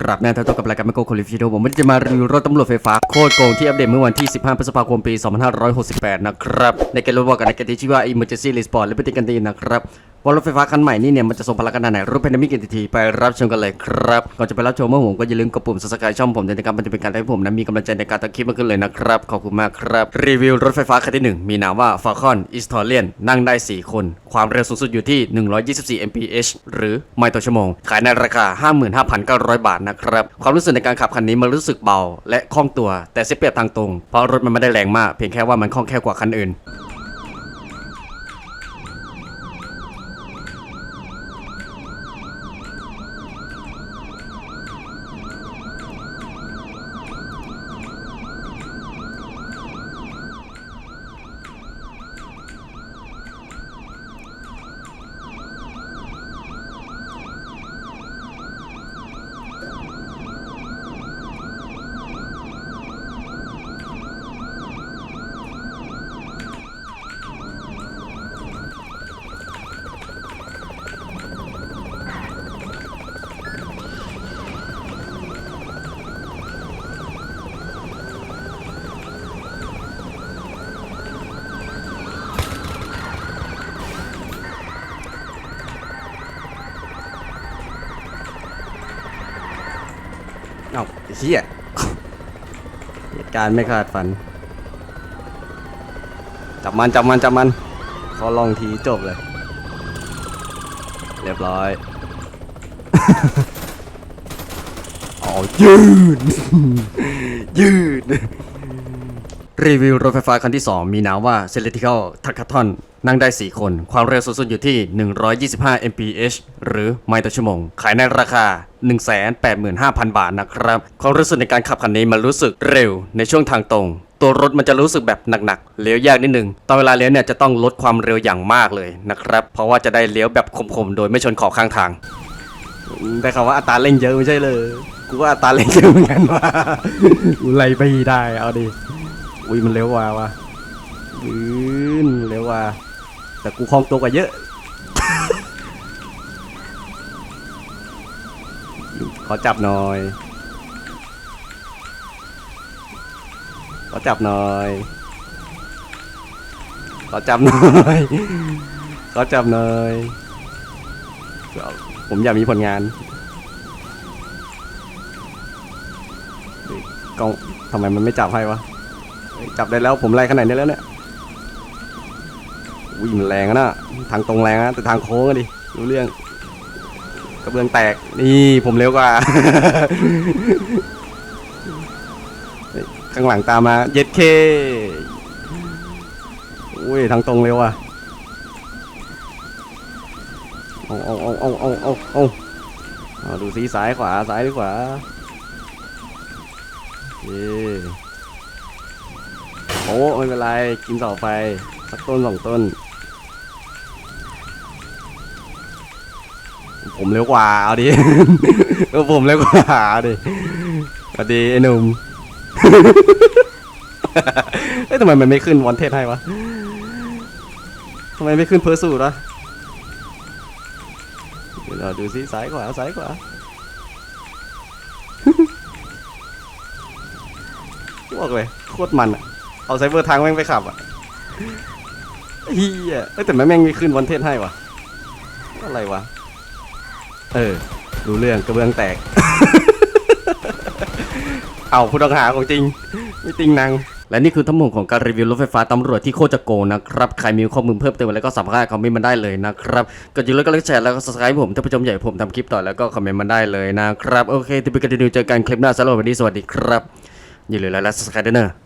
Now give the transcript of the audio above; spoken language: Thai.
กราบแน่ท่านเท่ากับรายการไมโกโคลิฟิโดผมวันนี้จะมารีวิวรถตำรวจไฟฟ้าโคตรโกงที่อัปเดตเมื่อวันที่ 15 พฤษภาคมปี 2568 นะครับ ในเกมรถบอกกันในเกมที่ชื่อว่า Emergency Response และปฏิกันตีนะครับ ว่ารถไฟฟ้าคันใหม่นี่เนี่ยมันจะทรงพลังขนาดไหนรูปแพนดมิกกันทีไปรับชมกันเลยครับก่อนจะไปรับชมเมื่อผมก็อย่าลืมกดปุ่ม subscribe ช่องผมด้วยนะครับมันจะเป็นการให้ผมนั้นมีกำลังใจในการทำคลิปมากขึ้นเลยนะครับขอบคุณมากครับรีวิวรถไฟฟ้าคันที่หนึ่งมีนามว่า Falcon Historian นั่งได้ 4 คน ความเร็วสูงสุดอยู่ที่ 124 mph หรือไมล์ต่อชั่วโมง ขายในราคา 55,900 บาทนะครับความรู้สึกในการขับคันนี้มันรู้สึกเบา และคล่องตัวแต่เสียเปรียบทางตรงเพราะรถมันไม่ได้แรงมากเพียงแค่ว่ามันคล่องแค่กว่าคันอื่น เอ้าไอ้เหี้ยเหตุการณ์ไม่คาดฝัน จับมันจับมันจับมันขอลองทีจบเลย เรียบร้อยอ๋อยืด ยืด รีวิวรถไฟฟ้าคันที่ 2 มีนามว่า c e l e t i c a l t a c a t o n นั่งได้ 4 คน ความเร็วสูงสุดอยู่ที่ 125 mph หรือไมล์ต่อชั่วโมง ขายในราคา 185,000 บาทนะครับ ความรู้สึกในการขับคันนี้มันรู้สึกเร็วในช่วงทางตรง ตัวรถมันจะรู้สึกแบบหนักๆ เลี้ยวยากนิดนึง ตอนเวลาเลี้ยวเนี่ยจะต้องลดความเร็วอย่างมากเลยนะครับ เพราะว่าจะได้เลี้ยวแบบคมๆ โดยไม่ชนขอบข้างทาง ได้ข่าวว่าอัตราเร่งเยอะไม่ใช่เลย กูว่าอัตราเร่งเยอะเหมือนกันว่ะกูไล่ไปได้ เอาดิ อุ้ยมันเร็วว่าวะอืนเร็วว่า แต่กูคล่องตัวกว่าเยอะ ขอจับหน่อย ขอจับหน่อย ขอจับหน่อย ขอจับหน่อยเอาผมอยากมีผลงานกล้องทำไมมันไม่จับให้วะ จับได้แล้วผมแรงขนาดนี้แล้วเนี่ย วิ่งแรงนะทางตรงแรงนะแต่ทางโค้งดิรู้เรื่องกระเบื้องแตกนี่ผมเร็วกว่า ข้างหลังตามมาเย็ดเคอุ้ยทางตรงเร็วอะโอ้โอ้โอ้โอ้โอ้โอ้โอ้ดูสีซ้ายขวาซ้ายขวาเย่โอ้ไม่เป็นไร กินเสาไฟ สักต้นสองต้น ผมเร็วกว่าเอาดิเออผมเร็วกว่าเอาดิสวัสดีไอ้หนุ่มเอ้ยทำไมมันไม่ขึ้นวอนเทสให้วะทำไมไม่ขึ้นเพอร์สูดวะเดี๋ยวเราดูซิซ้ายขวาซ้ายขวาบอกเลยโคตรมันอะเอาไซเบอร์ทางแม่งไปขับอะเฮียเอ้ยแต่แม่งมีขึ้นวันเทศให้วะอะไรวะ เออ รู้เรื่องกระเบื้องแตก เอาผู้ต้องหาของจริง ไม่ติงนางและนี่คือทั้งหมดของการรีวิวรถไฟฟ้าตำรวจที่โคตรจะโกนะครับ ใครมีข้อมูลเพิ่มเติมอะไรก็สามารถคอมเมนต์มาได้เลยนะครับก็อย่าลืมก็ไลค์แชร์แล้วก็ subscribe ผมถ้าผู้ชมใหญ่ผมทำคลิปต่อแล้วก็คอมเมนต์มาได้เลยนะครับ โอเคที่เป็นกันดีเจอกันคลิปหน้าสำหรับวันนี้สวัสดีครับ อย่าลืมไลค์และ subscribe ด้วยนะ